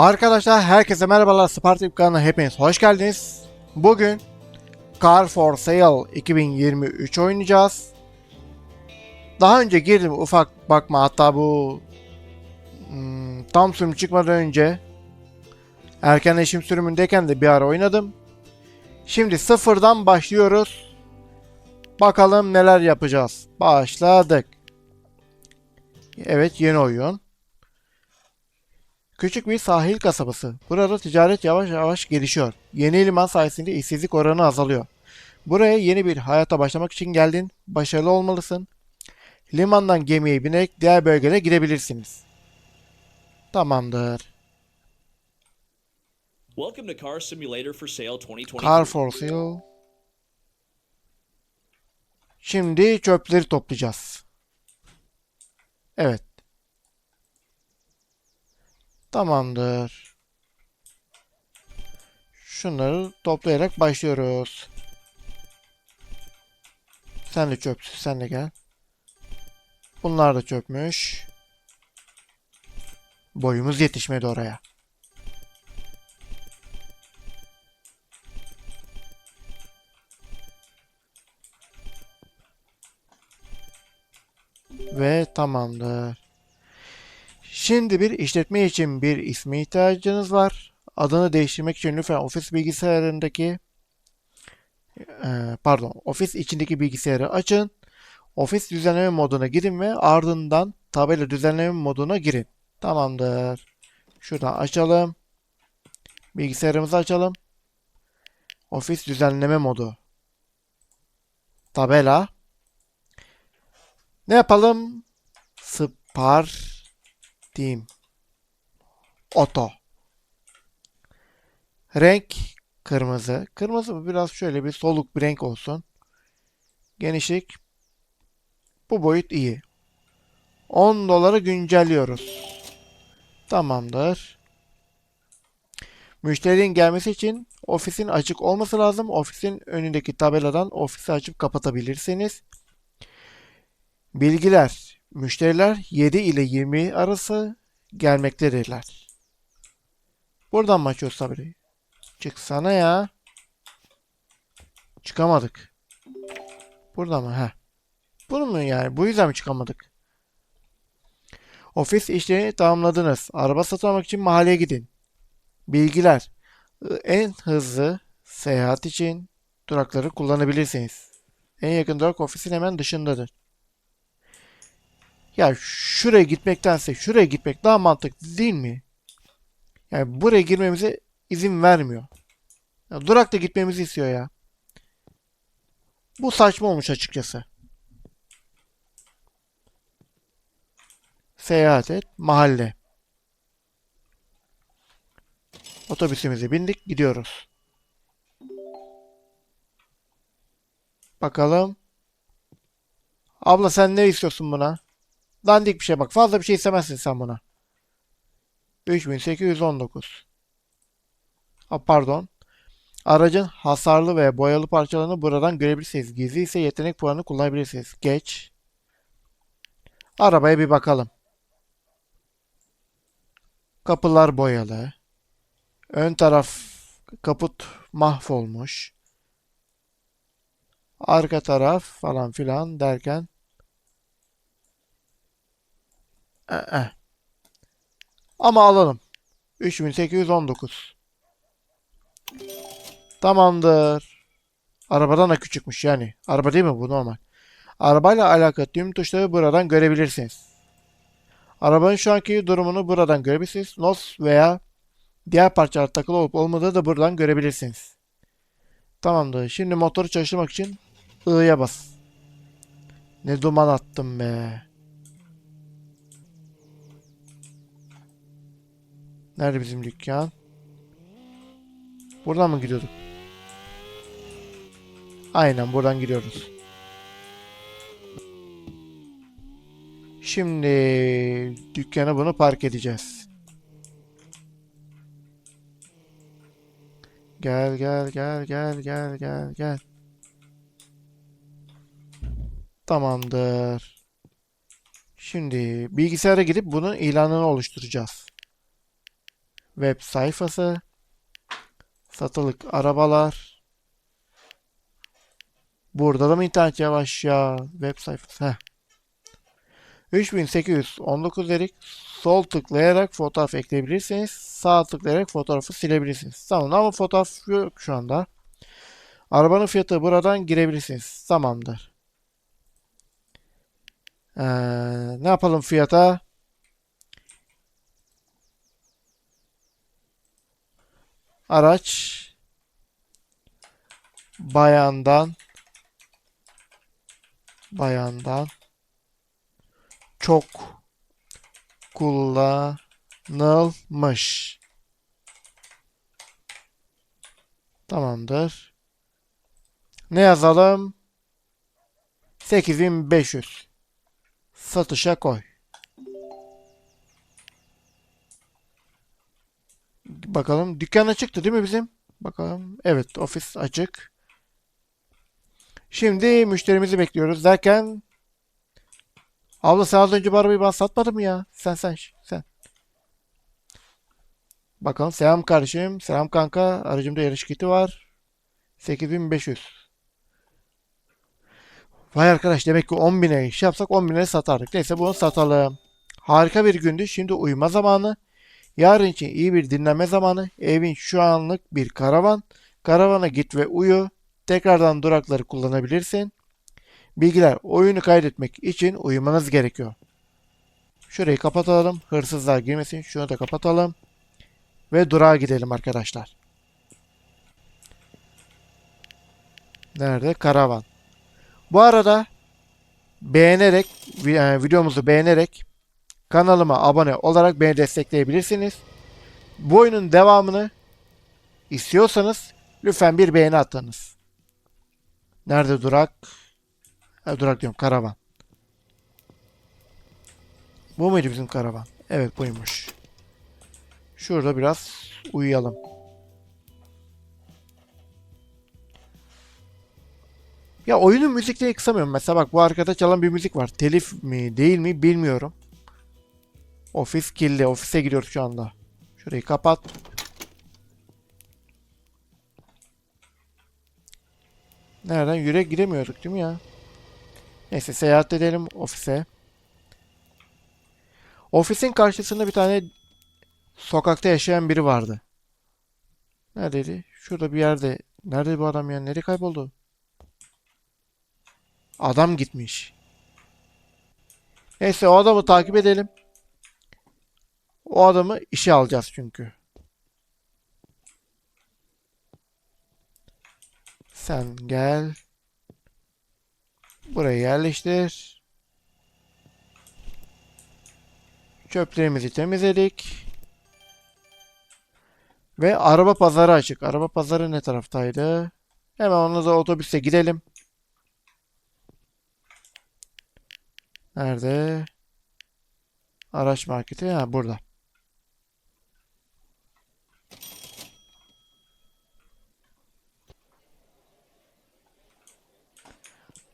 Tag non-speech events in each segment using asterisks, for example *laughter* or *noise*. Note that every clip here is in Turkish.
Arkadaşlar herkese merhabalar Spartak kanalına hepiniz hoş geldiniz. Bugün Car for Sale 2023 oynayacağız. Daha önce girdim ufak bakma hatta bu hmm, tam sürüm çıkmadan önce erken eşim sürümündeyken de bir ara oynadım. Şimdi sıfırdan başlıyoruz. Bakalım neler yapacağız. Başladık. Evet yeni oyun. Küçük bir sahil kasabası. Burada ticaret yavaş yavaş gelişiyor. Yeni liman sayesinde işsizlik oranı azalıyor. Buraya yeni bir hayata başlamak için geldin. Başarılı olmalısın. Limandan gemiye binerek diğer bölgelere gidebilirsiniz. Tamamdır. Welcome to Car Simulator for Sale 2023. Car for sale. Şimdi çöpleri toplayacağız. Evet. Tamamdır. Şunları toplayarak başlıyoruz. Sen de çöpsün, sen de gel. Bunlar da çöpmüş. Boyumuz yetişmedi oraya. Ve tamamdır. Şimdi bir işletme için bir isme ihtiyacınız var. Adını değiştirmek için lütfen ofis bilgisayarındaki eee, pardon ofis içindeki bilgisayarı açın. Ofis düzenleme moduna girin ve ardından tabela düzenleme moduna girin. Tamamdır. Şuradan açalım. Bilgisayarımızı açalım. Ofis düzenleme modu. Tabela. Ne yapalım? Spar Team. Oto. Renk kırmızı. Kırmızı biraz şöyle bir soluk bir renk olsun. Genişlik bu boyut iyi. 10 doları güncelliyoruz. Tamamdır. Müşterinin gelmesi için ofisin açık olması lazım. Ofisin önündeki tabeladan ofisi açıp kapatabilirsiniz. Bilgiler. Müşteriler 7 ile 20 arası gelmektedirler. Buradan mı açıyoruz tabelayı? Çıksana ya. Çıkamadık. Burada mı? Heh. Bunu mu yani? Bu yüzden mi çıkamadık? Ofis işlerini tamamladınız. Araba satın almak için mahalleye gidin. Bilgiler. En hızlı seyahat için durakları kullanabilirsiniz. En yakın durak ofisin hemen dışındadır. Ya şuraya gitmektense şuraya gitmek daha mantıklı değil mi? Yani buraya girmemize izin vermiyor. Ya durakta gitmemizi istiyor ya. Bu saçma olmuş açıkçası. Seyahat et, mahalle. Otobüsümüze bindik, gidiyoruz. Bakalım. Abla sen ne istiyorsun buna? Dandik bir şey bak. Fazla bir şey istemezsin sen buna. 3819. Ha, pardon. Aracın hasarlı veya boyalı parçalarını buradan görebilirsiniz. Gizli ise yetenek puanını kullanabilirsiniz. Geç. Arabaya bir bakalım. Kapılar boyalı. Ön taraf kaput mahvolmuş. Arka taraf falan filan derken Ee. Ama alalım. 3819. Tamamdır. Arabadan da küçükmüş yani. Araba değil mi bu normal. Arabayla alakalı tüm tuşları buradan görebilirsiniz. Arabanın şu anki durumunu buradan görebilirsiniz. Nos veya diğer parçalar takılı olup olmadığı da buradan görebilirsiniz. Tamamdır. Şimdi motoru çalıştırmak için I'ya bas. Ne duman attım be. Nerede bizim dükkan? Buradan mı gidiyorduk? Aynen buradan gidiyoruz. Şimdi dükkana bunu park edeceğiz. Gel gel gel gel gel gel gel. Tamamdır. Şimdi bilgisayara gidip bunun ilanını oluşturacağız. Web sayfası. Satılık arabalar. Burada da mı internet yavaş ya? Web sayfası. Heh. 3819 dedik. Sol tıklayarak fotoğraf ekleyebilirsiniz. Sağ tıklayarak fotoğrafı silebilirsiniz. Tamam ama fotoğraf yok şu anda. Arabanın fiyatı buradan girebilirsiniz. Tamamdır. Ee, ne yapalım fiyata? Araç bayandan bayandan çok kullanılmış. Tamamdır. Ne yazalım? 8500. Satışa koy. Bakalım dükkan açıktı değil mi bizim? Bakalım. Evet ofis açık. Şimdi müşterimizi bekliyoruz derken Abla sen az önce bu arabayı bana satmadın mı ya? Sen sen sen. Bakalım selam kardeşim. Selam kanka. Aracımda yarış kiti var. 8500. Vay arkadaş demek ki 10.000'e iş yapsak 10.000'e satardık. Neyse bunu satalım. Harika bir gündü. Şimdi uyuma zamanı. Yarın için iyi bir dinlenme zamanı. Evin şu anlık bir karavan. Karavana git ve uyu. Tekrardan durakları kullanabilirsin. Bilgiler oyunu kaydetmek için uyumanız gerekiyor. Şurayı kapatalım. Hırsızlar girmesin. Şunu da kapatalım. Ve durağa gidelim arkadaşlar. Nerede? Karavan. Bu arada beğenerek e, videomuzu beğenerek kanalıma abone olarak beni destekleyebilirsiniz. Bu oyunun devamını istiyorsanız lütfen bir beğeni atınız. Nerede durak? Ha, durak diyorum karavan. Bu muydu bizim karavan? Evet buymuş. Şurada biraz uyuyalım. Ya oyunun müziklerini kısamıyorum. Mesela bak bu arkada çalan bir müzik var. Telif mi değil mi bilmiyorum. Ofis kirli. Ofise gidiyoruz şu anda. Şurayı kapat. Nereden? Yürek giremiyorduk değil mi ya? Neyse seyahat edelim ofise. Ofisin karşısında bir tane sokakta yaşayan biri vardı. Neredeydi? Şurada bir yerde. Nerede bu adam ya? Nereye kayboldu? Adam gitmiş. Neyse o adamı takip edelim. O adamı işe alacağız çünkü. Sen gel. Burayı yerleştir. Çöplerimizi temizledik. Ve araba pazarı açık. Araba pazarı ne taraftaydı? Hemen ona da otobüse gidelim. Nerede? Araç marketi. Ha burada.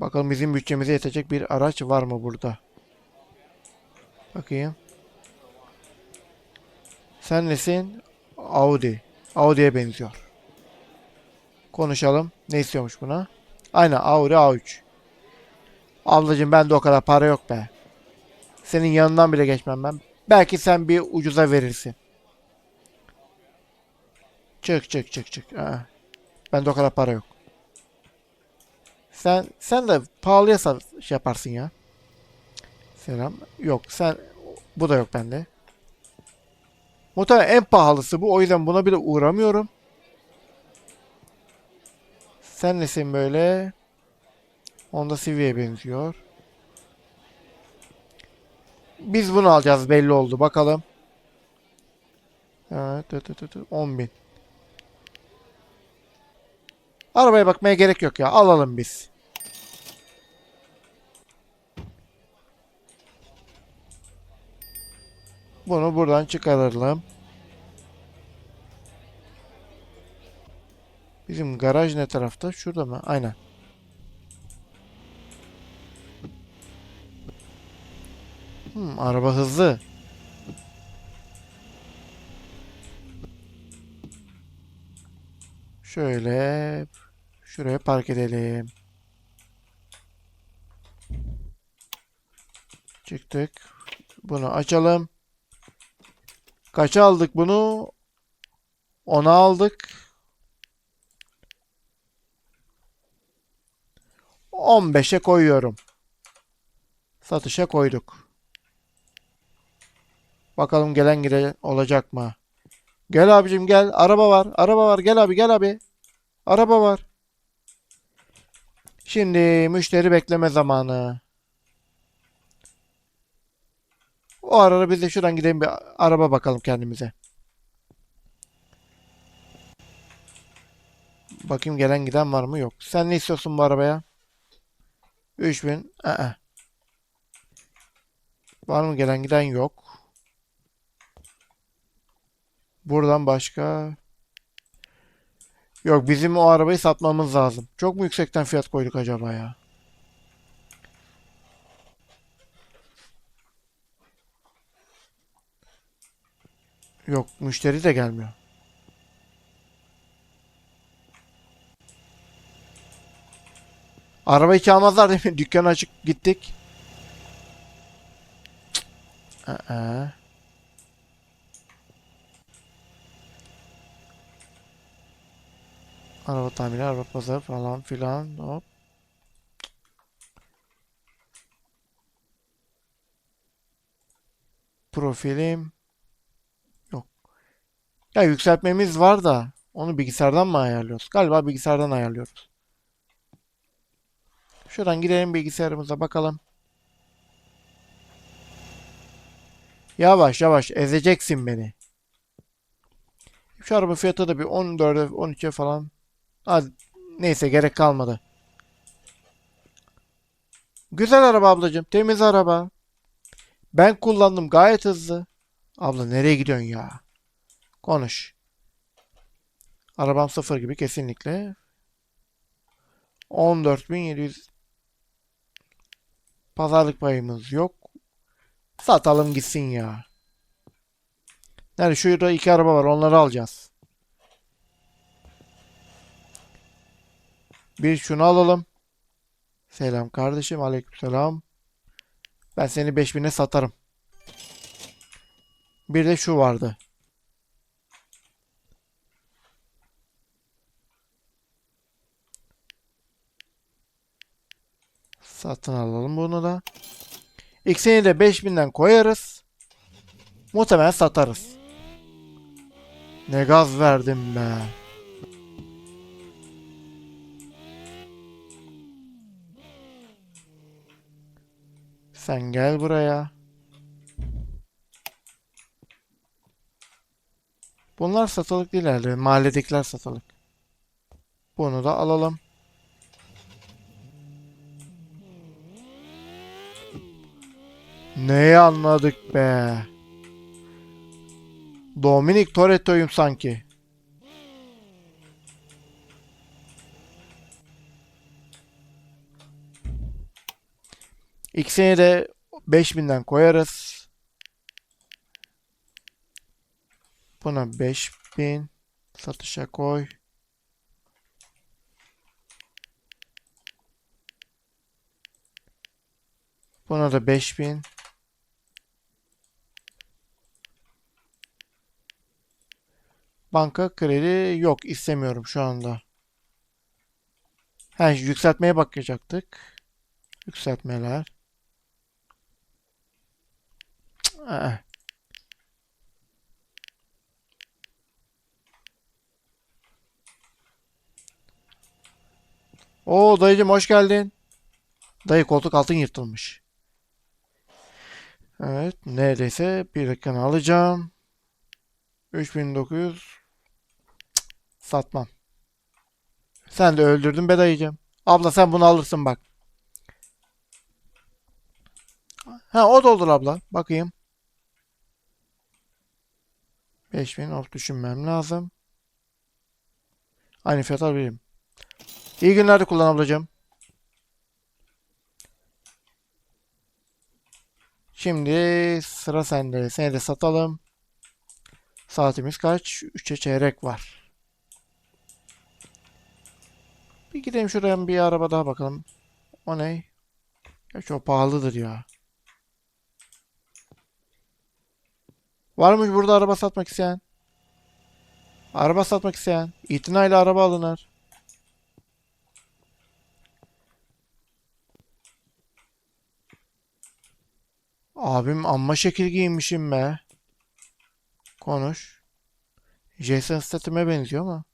Bakalım bizim bütçemize yetecek bir araç var mı burada? Bakayım. Sen nesin? Audi. Audi'ye benziyor. Konuşalım. Ne istiyormuş buna? Aynen Audi A3. Ablacığım bende o kadar para yok be. Senin yanından bile geçmem ben. Belki sen bir ucuza verirsin. Çık çık çık çık. Aa. Bende o kadar para yok. Sen sen de pahalıya şey yaparsın ya. Selam. Yok sen bu da yok bende. Muhtemelen en pahalısı bu. O yüzden buna bile uğramıyorum. Sen nesin böyle? Honda Civic'e benziyor. Biz bunu alacağız belli oldu. Bakalım. Evet, evet, evet, evet. 10 bin. Arabaya bakmaya gerek yok ya. Alalım biz. Bunu buradan çıkaralım. Bizim garaj ne tarafta? Şurada mı? Aynen. Hmm, araba hızlı. Şöyle şuraya park edelim. Çıktık. Bunu açalım. Kaça aldık bunu? 10'a aldık. 15'e koyuyorum. Satışa koyduk. Bakalım gelen gire olacak mı? Gel abicim gel. Araba var. Araba var. Gel abi gel abi. Araba var. Şimdi müşteri bekleme zamanı. O arada biz de şuradan gidelim bir araba bakalım kendimize. Bakayım gelen giden var mı? Yok. Sen ne istiyorsun bu arabaya? 3000. Aa. Var mı gelen giden yok. Buradan başka Yok bizim o arabayı satmamız lazım. Çok mu yüksekten fiyat koyduk acaba ya? Yok müşteri de gelmiyor. Arabayı çalmazlar değil mi? *laughs* Dükkan açık gittik. Aa. Araba tamiri, araba pazarı falan filan. Hop. Profilim. Yok. Ya yükseltmemiz var da onu bilgisayardan mı ayarlıyoruz? Galiba bilgisayardan ayarlıyoruz. Şuradan gidelim bilgisayarımıza bakalım. Yavaş yavaş ezeceksin beni. Şu araba fiyatı da bir 14'e 13'e falan. Hadi, neyse gerek kalmadı. Güzel araba ablacığım. Temiz araba. Ben kullandım gayet hızlı. Abla nereye gidiyorsun ya? Konuş. Arabam sıfır gibi kesinlikle. 14.700 Pazarlık payımız yok. Satalım gitsin ya. Nerede? Şurada iki araba var. Onları alacağız. Bir şunu alalım. Selam kardeşim. Aleykümselam. Ben seni 5000'e satarım. Bir de şu vardı. Satın alalım bunu da. İkisini de 5000'den koyarız. Muhtemelen satarız. Ne gaz verdim be. Sen gel buraya. Bunlar satılık değil herhalde. Mahalledekiler satılık. Bunu da alalım. Neyi anladık be? Dominic Toretto'yum sanki. İkisini de 5000'den koyarız. Buna 5000 satışa koy. Buna da 5000. Banka kredi yok istemiyorum şu anda. Ha yükseltmeye bakacaktık. Yükseltmeler. Cık, aa. Oo dayıcım hoş geldin. Dayı koltuk altın yırtılmış. Evet neredeyse bir dakikanı alacağım. 3900 Cık, satmam. Sen de öldürdün be dayıcım. Abla sen bunu alırsın bak. Ha o da olur abla. Bakayım. 5000 of düşünmem lazım. Aynı fiyat alabilirim. İyi günler de kullan ablacığım. Şimdi sıra sende. Seni de satalım. Saatimiz kaç? 3'e çeyrek var. Bir gidelim şuraya bir araba daha bakalım. O ne? Çok pahalıdır ya. Varmış burada araba satmak isteyen. Araba satmak isteyen. İtinayla araba alınır. Abim amma şekil giyinmişim be. Konuş. Jason Statham'e benziyor ama.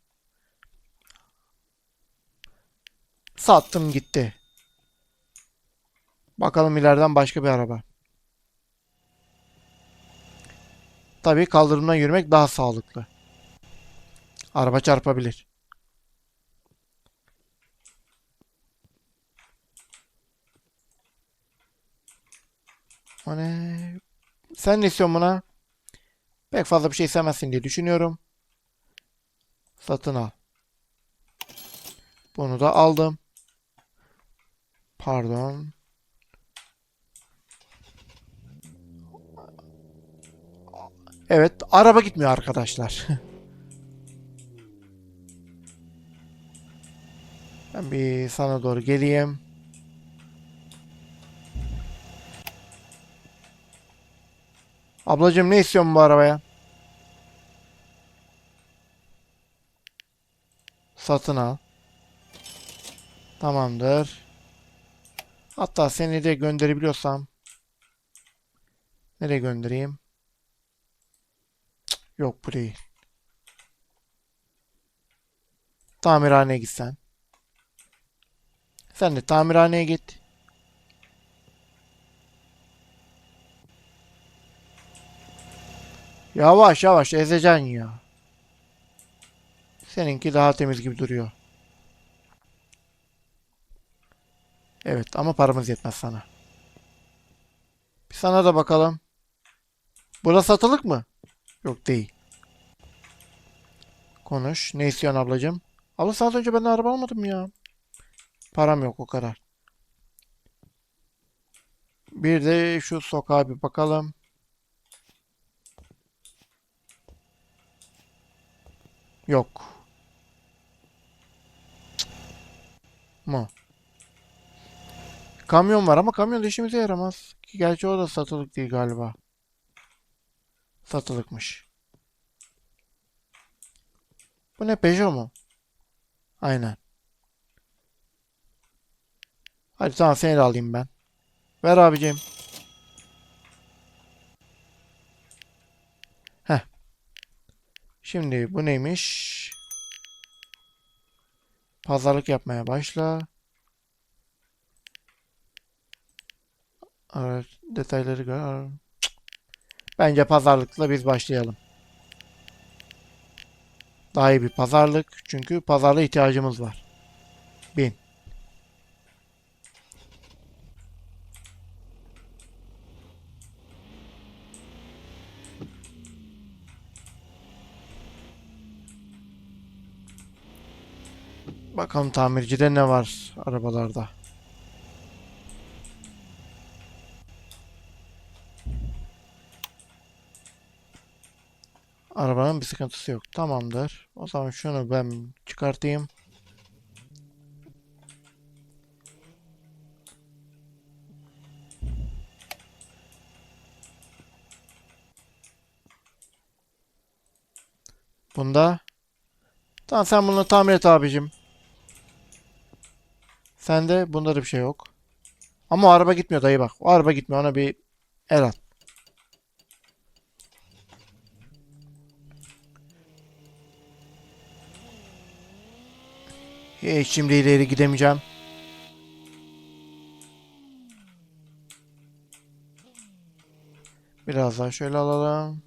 Sattım gitti. Bakalım ileriden başka bir araba. Tabii kaldırımdan yürümek daha sağlıklı. Araba çarpabilir. O ne? Sen ne istiyorsun buna? Pek fazla bir şey istemezsin diye düşünüyorum. Satın al. Bunu da aldım. Pardon. Evet, araba gitmiyor arkadaşlar. *laughs* Ben bir sana doğru geleyim. Ablacığım ne istiyorsun bu arabaya? Satın al. Tamamdır. Hatta seni de gönderebiliyorsam nereye göndereyim? Yok bu değil. Tamirhaneye gitsen. Sen de tamirhaneye git. Yavaş yavaş ezeceksin ya. Seninki daha temiz gibi duruyor. Evet ama paramız yetmez sana. Bir sana da bakalım. Burası satılık mı? Yok değil. Konuş. Ne istiyorsun ablacığım? Abla saat önce ben de araba almadım ya. Param yok o kadar. Bir de şu sokağa bir bakalım. Yok. Mu. Kamyon var ama kamyon da işimize yaramaz. Ki Gerçi o da satılık değil galiba. Satılıkmış. Bu ne Peugeot mu? Aynen. Hadi tamam seni de alayım ben. Ver abicim. Heh. Şimdi bu neymiş? Pazarlık yapmaya başla. Evet, detayları gör. Bence pazarlıkla biz başlayalım. Daha iyi bir pazarlık. Çünkü pazarlığa ihtiyacımız var. Bin. Bakalım tamircide ne var arabalarda. Arabanın bir sıkıntısı yok. Tamamdır. O zaman şunu ben çıkartayım. Bunda. Tamam sen bunu tamir et abicim. Sende bunda da bir şey yok. Ama o araba gitmiyor dayı bak. O araba gitmiyor. Ona bir el at. Şimdi ileri gidemeyeceğim. Biraz daha şöyle alalım.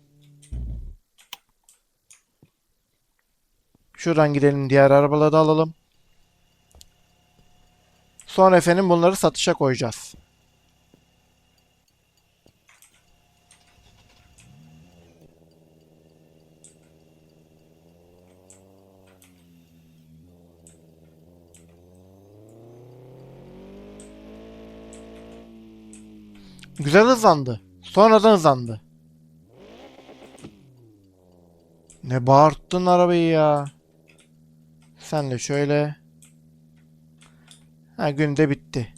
Şuradan gidelim diğer arabaları da alalım. Sonra efendim bunları satışa koyacağız. Güzel hızlandı. Sonradan hızlandı. Ne bağırttın arabayı ya. Sen de şöyle. Ha gün de bitti.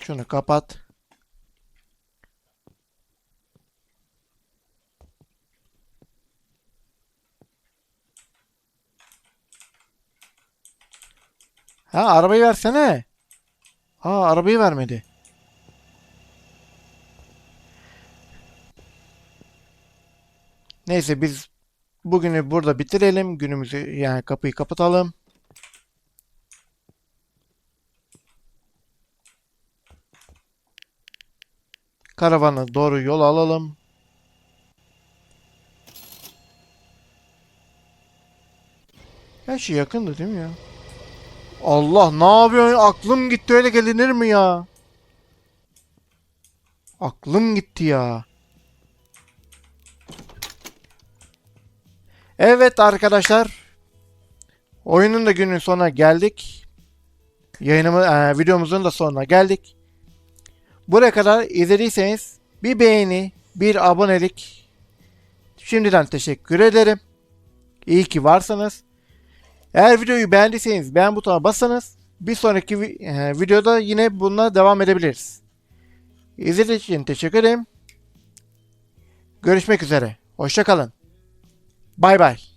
Şunu kapat. Ha arabayı versene. Ha arabayı vermedi. Neyse biz bugünü burada bitirelim. Günümüzü yani kapıyı kapatalım. Karavana doğru yol alalım. Her şey yakındı değil mi ya? Allah ne yapıyorsun? Aklım gitti öyle gelinir mi ya? Aklım gitti ya. Evet arkadaşlar. Oyunun da günün sonuna geldik. Yayınımı, e, videomuzun da sonuna geldik. Buraya kadar izlediyseniz bir beğeni, bir abonelik şimdiden teşekkür ederim. İyi ki varsınız. Eğer videoyu beğendiyseniz beğen butonuna bassanız bir sonraki e, videoda yine bununla devam edebiliriz. İzlediğiniz için teşekkür ederim. Görüşmek üzere. Hoşçakalın. Bay bay.